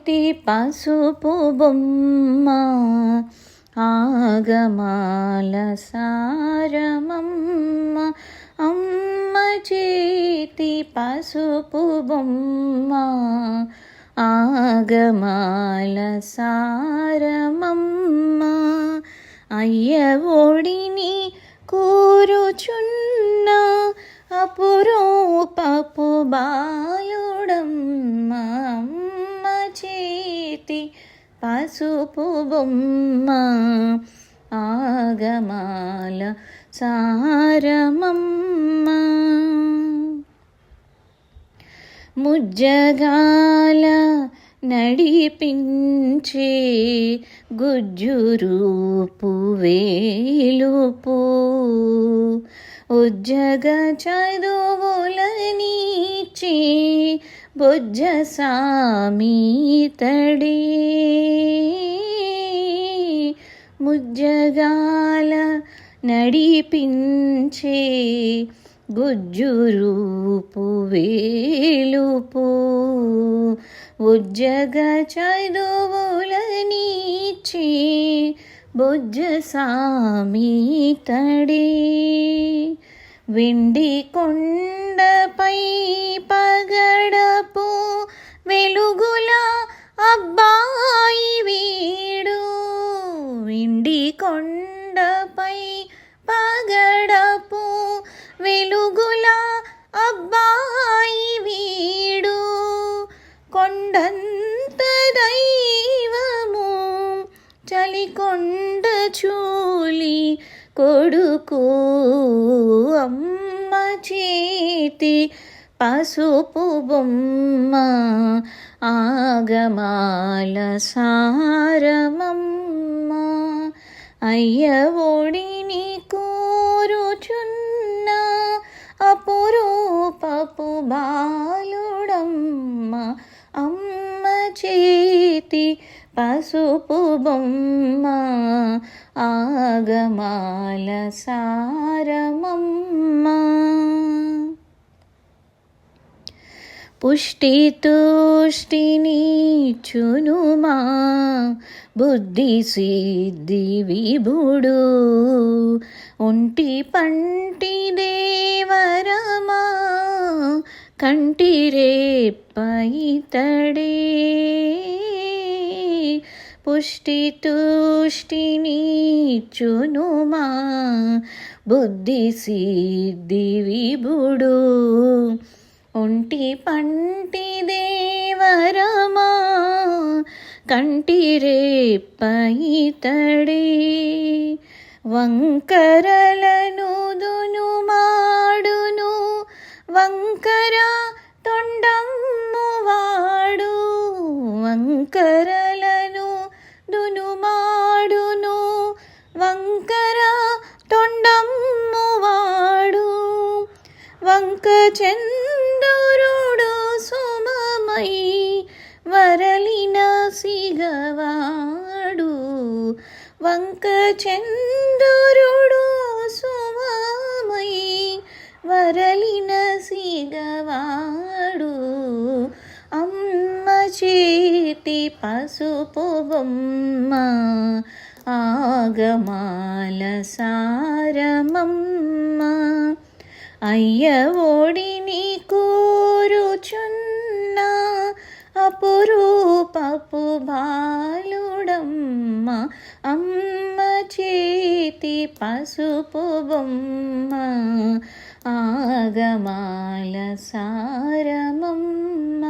చేతి పసుపు బొమ్మ ఆగమాల సారమమ్మ అమ్మ చేతి పసుపు బొమ్మ ఆగమాల సారమమ్మ అయ్య ఒడిని కూరుచున్న అపురూపపు బాలుడమ్మ పసుపు బొమ్మ ఆగమాల సారమమ్మ. ముజ్జగాల నడిపించే గుజ్జురూపు వేలుపు. ఉజ్జగ చదువులనీచే బొజ్జ సామీతడే ముజ్జగాల నడిపించే గుజ్జురూపు వేలుపు. ఉజ్జగ చదువులనీచే బుజ్జ సామీతడే వెండి కొండపై కొండపై పగడపు వెలుగుల అబ్బాయి వీడు. కొండంత దైవము చలికొండ చూలి కొడుకు అమ్మ చేతి పసుపు బొమ్మ ఆగమాల సారమమ్మ అయ్య ఒడిని కోరుచున్న అపురూపపు బాలుడమ్మ అమ్మ చేతి పసుపు బొమ్మ ఆగమాల సారమం పుష్టి తుష్టినిచునుమా బుద్ధి సిద్ధి విభుడు. ఒంటి పంటి దేవరమా? కంటి రేపైతడే పుష్టి తుష్టినిచునుమా బుద్ధి సిద్ధి విభుడు. ఒంటి పంటి దేవరమా కంటి రేపైతడే వంకరలను దును మాడును వంకరా వంక చందరుడు సుమమై వరలిన సిగవాడు. అమ్మ చేతి పసుపు బొమ్మ ఆగమాల సారమమ్మ. అయ్య ఓడిని కోరుచున్న అపురు పసుపు బొమ్మ ఆగమాల సారమమ్మ